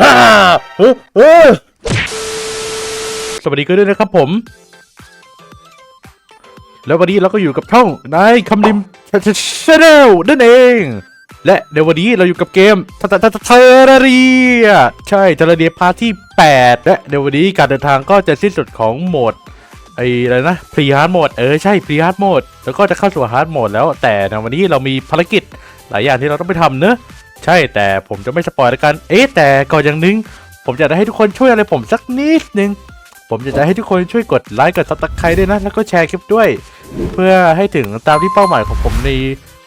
ฮ่าเออเออสวัสดีกันด้วยนะครับผม แล้ววันนี้เราก็อยู่กับช่องนายคำริมชาแนลนั่นเอง และในวันนี้เราอยู่กับเกมเทเทเรียใช่เทเรียพาร์ทที่ 8 และในวันนี้การเดินทางก็จะสิ้นสุดของโหมดไอ้อะไรนะพรีฮาร์ดโหมดเออใช่พรีฮาร์ดโหมดแล้วก็จะเข้าสู่ฮาร์ดโหมดแล้วแต่ในวันนี้เรามีภารกิจหลายอย่างที่เราต้องไปทำเนอะ ใช่แต่ผมจะไม่สปอยแล้วกัน เอ๊ะแต่ก่อนอย่างหนึง ผมจะได้ให้ทุกคนช่วยอะไรผมสักนิดนึง ผมจะได้ให้ทุกคนช่วยกดไลค์กดซับสไครต์ด้วยนะ แล้วก็แชร์คลิปด้วย เพื่อให้ถึงตามที่เป้าหมายของผมใน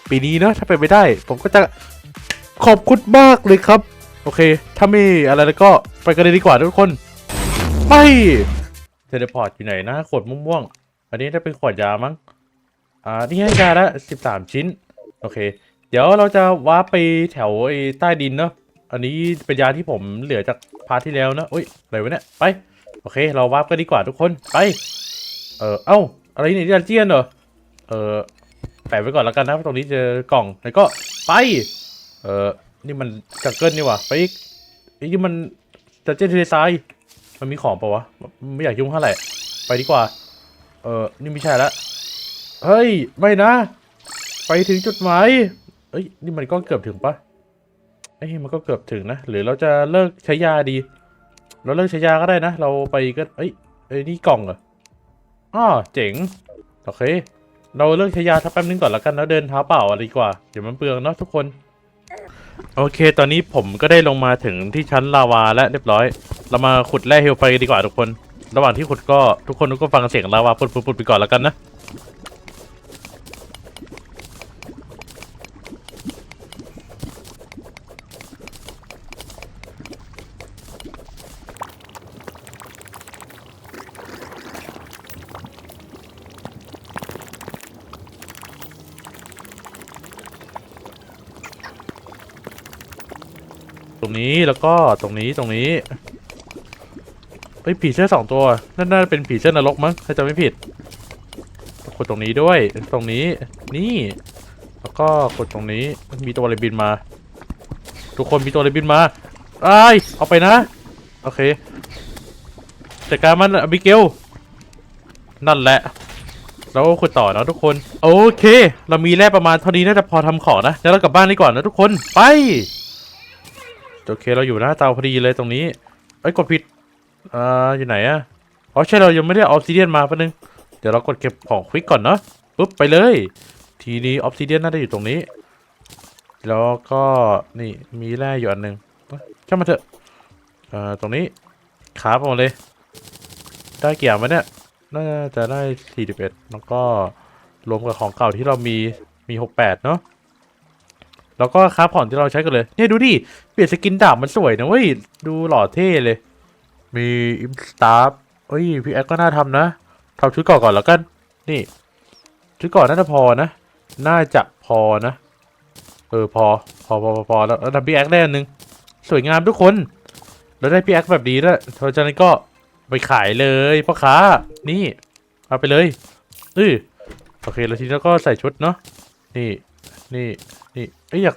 ปีนี้เนอะถ้าเป็นไปได้ ผมก็จะขอบคุณมากเลยครับ โอเค ถ้าไม่อะไรแล้วก็ไปกันเลยดีกว่าทุกคนไปเทเลพอร์ตอยู่ไหนนะขวดม่วงๆอันนี้จะเป็นขวดยามั้งอ่านี่ให้ยาละสิบสามชิ้น โอเค เดี๋ยวเราจะว้าร์ปไปแถวไอ้ใต้ดินเนาะ อันนี้เป็นยาที่ผมเหลือจากพาร์ทที่แล้วนะอุ้ยอะไรวะเนี่ย ไป โอเค เราวาร์ปกันดีกว่าทุกคน ไป เออเอ้า อะไรนี่ดันเจียนเหรอ เออแปะไว้ก่อนแล้วกันนะ ตรงนี้เจอกล่อง แล้วก็ไป เออนี่มันจังเกิลนี่วะไปอีกไอ้นี่มันดันเจียนเทเลไซด์มันมีของปะวะ ไม่อยากยุ่งเท่าไหร่ ไปดีกว่า เออนี่ไม่ใช่ละ เฮ้ย ไม่นะ ไปถึงจุดหมาย อ้ยนี่มันก็เกือบถึงปะเอ้ยมันก็เกือบถึงนะ หรือเราจะเลิกใช้ยาดี เราเลิกใช้ยาก็ได้นะ เราไปก็เอ้ยเอ้ยนี่กล่องเหรออ้อเจ๋งโอเค เราเลิกใช้ยาทักแป๊บนึงก่อนแล้วกันแล้วเดินเท้าเปล่าอะไรดีกว่าเดี๋ยวมันเปลืองเนาะทุกคน โอเค ตอนนี้ผมก็ได้ลงมาถึงที่ชั้นลาวาแล้วเรียบร้อย เรามาขุดแร่เฮลไฟกันดีกว่าทุกคน ระหว่างที่ขุดก็ทุกคนก็ฟังเสียงลาวาปุดๆไปก่อนแล้วกันนะ รงนี้แล้วก็ตรงนี้ตรงนี้เฮ้ยผีเสื้อสองตัวนั่นน่าจะเป็นผีเสื้อนรกมั้งถ้าจำไม่ผิดกดตรงนี้ด้วยตรงนี้นี่ แล้วก็กดตรงนี้มีตัวอะไรบินมา ทุกคนมีตัวอะไรบินมาไอ้เอาไปนะ โอเคจัดการมันอบิเกลนั่นแหละแล้วก็ขุดต่อนะทุกคน โอเค เรามีแร่ประมาณเท่านี้น่าจะพอทำของนะเดี๋ยวเรากลับบ้านดีกว่อนนะทุกคนไป โอเคเราอยู่หน้าเตาพอดีเลยตรงนี้เอ้กดผิดอ่าอยู่ไหนอะอ๋อใช่เรายังไม่ได้ออฟซิเดียนมาแป๊บนึงเดี๋ยวเรากดเก็บของควิกก่อนเนาะปุ๊บไปเลย ทีนี้ออฟซิเดียนน่าจะอยู่ตรงนี้ แล้วก็นี่มีแร่อยู่อันหนึ่งเอ้ยช่างมาเถอะอ่าตรงนี้ขาบหมดเลย ได้เกี่ยวไหมเนี่ยน่าจะได้สี่สิบเอ็ดแล้วก็รวมกับของเก่าที่เรามีมีหกแปดเนาะ แล้วก็คราฟผ่อนที่เราใช้กันเลย เนี่ยดูดิ เปลี่ยนสกินดาบมันสวยนะเว้ย ดูหล่อเท่เลย มีอิมสตาร์เอ้ยพี่แอดก็น่าทำนะทำชุดก่อนก่อนแล้วกัน นี่ ชุดก่อนน่าจะพอนะ น่าจะพอนะ เออพอ พอพอพอพอแล้วแล้วทำพี่แอดได้อันนึง สวยงามทุกคนแล้วได้พี่แอดแบบนี้ด้วยเพราะฉะนั้นก็ไปขายเลยพ่อค้า นี่ เอาไปเลย อือโอเค แล้วทีนี้เราก็ใส่ชุดเนาะ นี่ นี่ นี่เอ้ยอยาก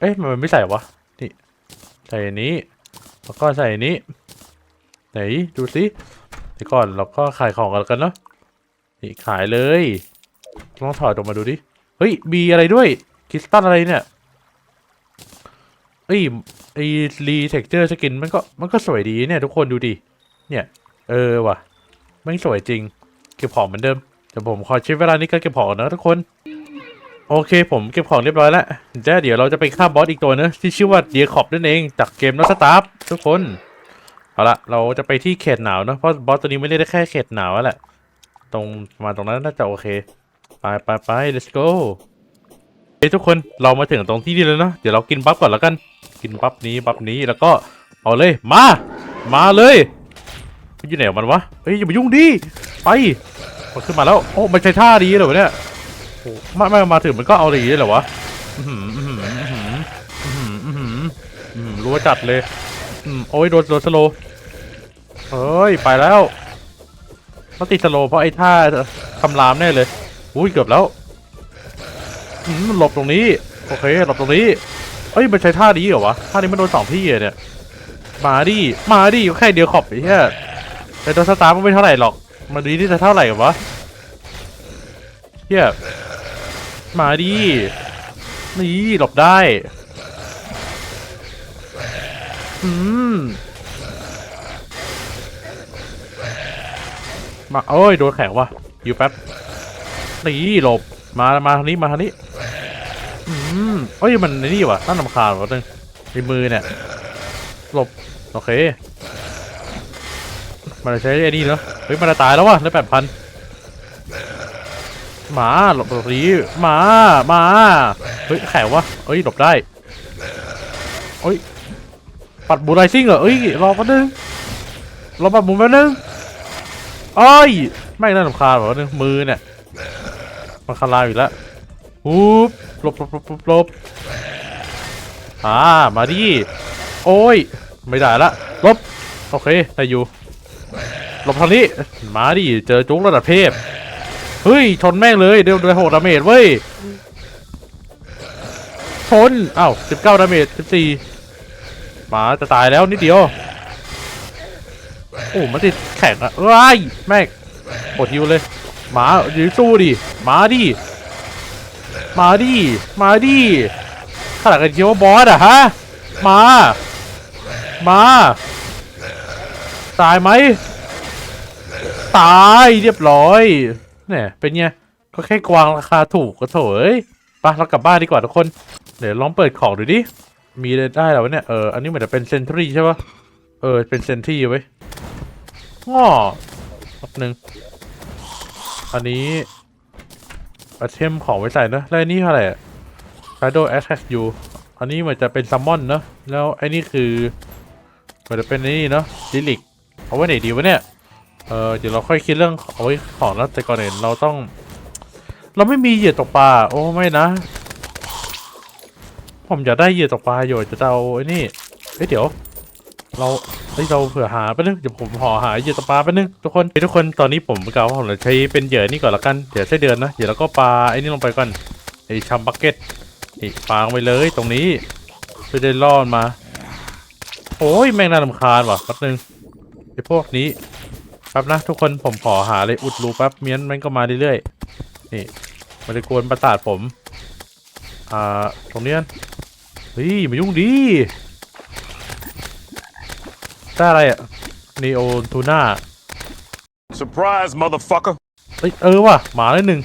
เอ๊ะมันไม่ใส่วะนี่ใส่นนี้แล้วก็ใส่นนี้ ไหนดูสิเดี๋ยวก่อนเราก็ขายของกันแล้วกันเนาะนี่ขายเลยลองถอดออกมาดูดิเฮ้ยมีอะไรด้วยคริสตัลอะไรเนี่ยเอ้ยไอ้รีเท็กเจอร์สกินมันก็มันก็สวยดีเนี่ยทุกคนดูดิเนี่ยเออว่ะไม่งสวยจริง เก็บของเหมือนเดิมเดี๋ยวผมขอใช้เวลานี้ก็เก็บของนะทุกคน โอเคผมเก็บของเรียบร้อยแล้วเดี๋ยวเดี๋ยวเราจะไปฆ่าบอสอีกตัวเนอะที่ชื่อว่าเดียคอบนั่นเองจากเกมนัสตาร์ทุกคน เอาละเราจะไปที่เขตหนาวเนะเพราะบอสตัวนี้ไม่ได้แค่เขตหนาวแล้วแหละ ตรงประมาณตรงนั้นน่าจะโอเค ไปไปไป let's go เฮ้ยทุกคนเรามาถึงตรงที่นี่แล้วนะเดี๋ยวเรากินบัฟก่อนแล้วกัน กินบัฟนี้บัฟนี้แล้วก็เอาเลยมา มาเลยมันอยู่ไหนของมันวะเฮ้ยอย่ามายุ่งดิไปมันขึ้นมาแล้วโอ้มันใช้ท่าดีเหรอวะเนี่ย โอ้ไม่ไม่มาถึงมันก็เอาอย่างนี้เลยเหรอวะรู้ว่าจัดเลยโอ้ยโดนโดนสโลเฮ้ยไปแล้วเขาติดสโลเพราะไอ้ท่าคำรามแน่เลยอุ้ยเกือบแล้วหลบตรงนี้โอเคหลบตรงนี้เอ้ยมันใช้ท่าดีเหรอวะท่านี้มันโดนสองที่เนี่ยมาดิมาดิแค่เดียวขอบไอ้เหี้ยแต่ตัวสตาร์มันไม่เท่าไหร่หรอกมาดีที่จะเท่าไหร่กันวะเหี้ย มาดินี่หลบได้ อืม มาโอ้ย โดนแข็งว่ะ อยู่แป๊บ นี่หลบ มา มาทางนี้ มาทางนี้ อืมเอ้ย มันไอ้นี่ว่ะตั้งลำคาญวะนึงในมือเนี่ย หลบ โอเค มันจะใช้ไอ้นี่เนาะเฮ้ย มันจะตายแล้ววะได้แปดพัน มาหลบตรงนี้หมาหมาเฮ้ยแขวะเอ้ยหลบได้เอ้ยปัดบูไรซิ่งเหรอเอ้ยรอแป๊บนึงรอปัดบูแป๊บนึงเอ้ยไม่น่าลำคาญวะนึงมือเนี่ยมันคาราอยู่แล้วฮูบหลบหลบหลบหลบหลบอ่ามาดิโอ้ยไม่ได้ละหลบโอเคได้อยู่หลบทางนี้มาดิเจอจุกระดับเทพ เฮ้ย ชนแม่งเลยเดี๋ยวด้หกดาเมจเว้ย ชนอ้าวสิบเก้าดาเมจสิบสี่หมาจะตายแล้วนิดเดียว โอ้มันติดแข็งอะเอ้ยแม่งปวดฮิวเลย หมายืนสู้ดิมาดิมาดิมาดิขนาดกันคิดว่าบอสอะฮะมามาตายไหม ตายเรียบร้อย เนี่ยเป็นไงก็แค่กวางราคาถูกก็โถเอ้ยไปเรากลับบ้านดีกว่าทุกคน เดี๋ยวลองเปิดของดูดิ มีได้แล้ววะเนี่ย เออ อันนี้เหมือนจะเป็นเซนทรีใช่ปะเออ เป็นเซนทรีไว้ง้อแป๊บนึงอันนี้อาเทมของไว้ใส่นะแล้วอันนี้เท่าไหร่อะ Shadow Attack You อันนี้เหมือนจะเป็นซัมมอนเนอะแล้วไอ้นี่คือ เหมือนจะเป็นนี่เนอะลิลิก เอาไว้ไหนดีวะเนี่ย เออเดี๋ยวเราค่อยคิดเรื่องเอาไว้ของแล้วแต่ก่อนอื่นเราต้อง เราไม่มีเหยื่อตกปลาโอ้ไม่นะ ผมอยากได้เหยื่อตกปลาอยู่จะเอาไอ้นี่เฮ้ยเดี๋ยว เราเฮ้ยเราเผื่อหาไปบนึงเดี๋ยวผมห่อหาเหยื่อตกปลาไปบนึงทุกคนทุกคนตอนนี้ผมกล่าวว่าผมจะใช้เป็นเหยื่อนี่ก่อนละกันเดี๋ยวไส้เดือนนะเดี๋ยวเราก็ปลาไอ้นี่ลงไปก่อนไอ้ชัมบักเก็ตไอ้ปลาลงไปเลยตรงนี้เพื่อได้ล่อมันมา โอ้ยแม่งน่ารำคาญว่ะแป๊บนึงไอ้พวกนี้ แป๊บนะทุกคนผมขอหาเลยอุดรูแป๊บเมียนมันก็มาเรื่อยๆนี่มันจะกวนประสาทผม อ่าตรงเนี้ยเฮ้ยมายุ่งดีได้อะไรอะนีโอทูน่า Surprise, motherfucker. เอ้ยเออว่ะหมาเลยหนึ่ง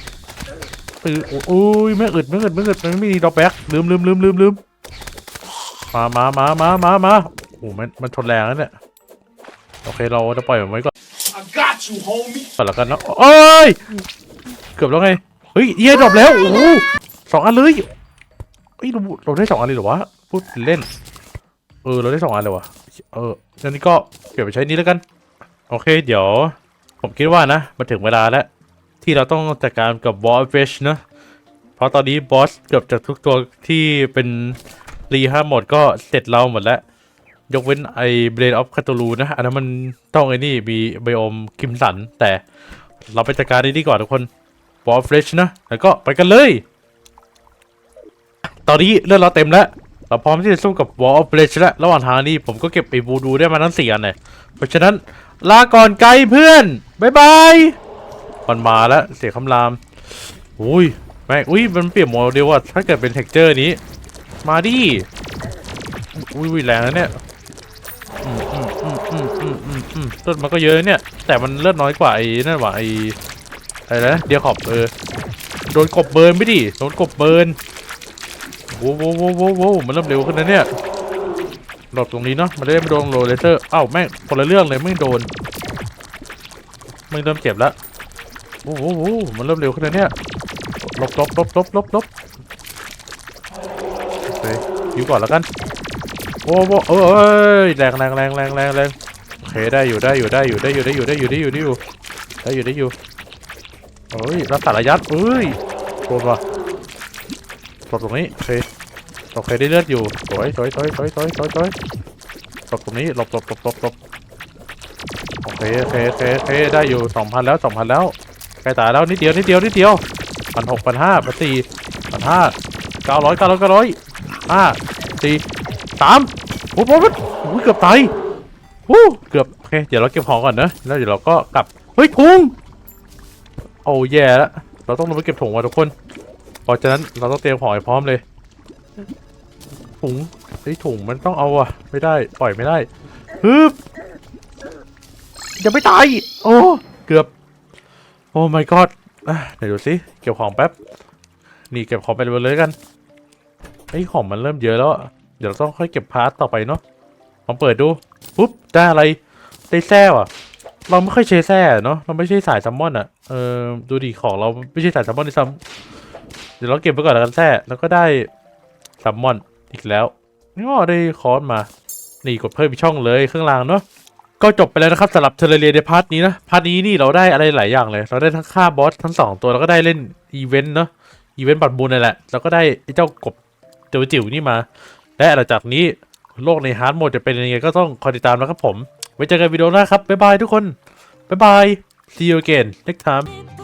เออโอ้ยไม่อึดไม่อึดไม่อึดมันไม่มีดอกแบ็กลืมลืมลืมลืมลืมมามามามามามาโอ้มันมันชนแรงแล้วเนี่ย โอเคเราจะปล่อยมันไว้ก่อน ก่อนแล้วกันเนาะเอ้ยเกือบแล้วไงเฮ้ยเยี่ยดรอปแล้วโอ้โหสองอันเลยเฮ้ยเราเราได้สองอันเลยเหรอวะพูดเล่น เออเราได้สองอันเลยวะเอองั้นนี่ก็เก็บไปใช้นี้แล้วกัน โอเค เดี๋ยว ผมคิดว่านะมาถึงเวลาแล้ว ที่เราต้องจัดการกับบอสเฟชนะเพราะตอนนี้บอสเกือบจากทุกตัวที่เป็นรีห้าหมดก็เสร็จเราหมดแล้ว ยกเว้นไอเบรดออฟคาตูลูนะ อันนั้นมันต้องไอ้นี่มีไบโอมคิมสัน แต่เราไปจัดการนี้ดีกว่าทุกคนบอสเฟรชนะ แล้วก็ไปกันเลย ตอนนี้เลือดเราเต็มแล้ว เราพร้อมที่จะสู้กับ Wall of Flesh แล้ว ระหว่างทางนี้ผมก็เก็บไอ้บูดูได้มาทั้งสี่อันเลยเพราะฉะนั้นลาก่อนไกลเพื่อนบายบายมันมาแล้วเสียงคำราม อุ้ยแม่อุ้ยมันเปลี่ยนโมเดลว่ะถ้าเกิดเป็นเท็กเจอร์นี้ มาดิอุ้ยอุ้ยแรงนะเนี่ย เลือดมันก็เยอะเนี่ย แต่มันเลือดน้อยกว่าไอ้นั่นหว่ะไอ้อะไรนะเดียขอบเออโดนกบเบิร์นไม่ดิโดนกบเบิร์นโว้วโว้วโว้โว้โว้วมันเริ่มเร็วขึ้นนะเนี่ยหลบตรงนี้เนาะมันได้ไม่โดนโรเลเซอร์อ้าวแม่งคนละเรื่องเลยไม่โดนไม่เริ่มเจ็บแล้วโว้วโว้วโว้วมันเริ่มเร็วขึ้นนะเนี่ยหลบหลบหลบหลบหลบหลบโอเคอยู่ก่อนแล้วกัน โอ้โหเอ้ยแรงแรงแรงแรงแรงแรงโอเคได้อยู่ได้อยู่ได้อยู่ได้อยู่ได้อยู่ได้อยู่ได้อยู่ได้อยู่ได้อยู่ได้อยู่เอ้ยรักษาระยะเอ้ยโดนว่ะหลบตรงนี้โอเคโอเคได้เลือดอยู่สวยสวยสวยสวยสวยสวยสวยหลบตรงนี้หลบหลบหลบหลบหลบโอเคโอเคโอเคโอเคได้อยู่สองพันแล้วสองพันแล้วใกล้ตายแล้วนิดเดียวนิดเดียวนิดเดียวพันหกพันห้าพันสี่พันห้าเก้าร้อยเก้าร้อยเก้าร้อยห้าสี่ สามโอ้โหเกือบตายวู้เกือบโอเคเดี๋ยวเราเก็บของก่อนนะแล้วเดี๋ยวเราก็กลับเฮ้ยถุงโอ้แย่แล้วเราต้องลงไปเก็บถุงว่ะทุกคนเพราะฉะนั้นเราต้องเตรียมของให้พร้อมเลยถุงเฮ้ยถุงมันต้องเอาอะไม่ได้ปล่อยไม่ได้ฮึบยังไม่ตายโอ้เกือบโอ้ my god เดี๋ยวดูสิเก็บของแป๊บนี่เก็บของไปเลยกันไอ้ของมันเริ่มเยอะแล้วอะ เดี๋ยวเราต้องค่อยเก็บพาร์ทต่อไปเนาะลองเปิดดูปุ๊บได้อะไรได้แซ่ว่ะ เราไม่ค่อยใช้แซ่เนาะเราไม่ใช่สายซัมมอนอะเออดูดิของเราไม่ใช่สายซัมมอนในซ้ำเดี๋ยวเราเก็บไปก่อนแล้วกันแซ่แล้วก็ได้ซัมมอนอีกแล้วนี่ก็ได้คอร์สมานี่กดเพิ่มอีกช่องเลยข้างล่างเนาะก็จบไปแล้วนะครับสำหรับเทเลเรียในพาร์ทนี้นะพาร์ทนี้นี่เราได้อะไรหลายอย่างเลย เราได้ทั้งฆ่าบอสทั้งสองตัวแล้วก็ได้เล่นอีเวนต์เนาะอีเวนต์บัตรบุญนั่นแหละแล้วก็ได้ไอ้เจ้ากบจิ๋วจิ๋วนี่มา และหลังจากนี้โลกในฮาร์ดโหมดจะเป็นยังไงก็ต้องคอยติดตามนะครับผม ไว้เจอกันวิดีโอหน้าครับ บ๊ายบายทุกคน บ๊ายบาย see you again next time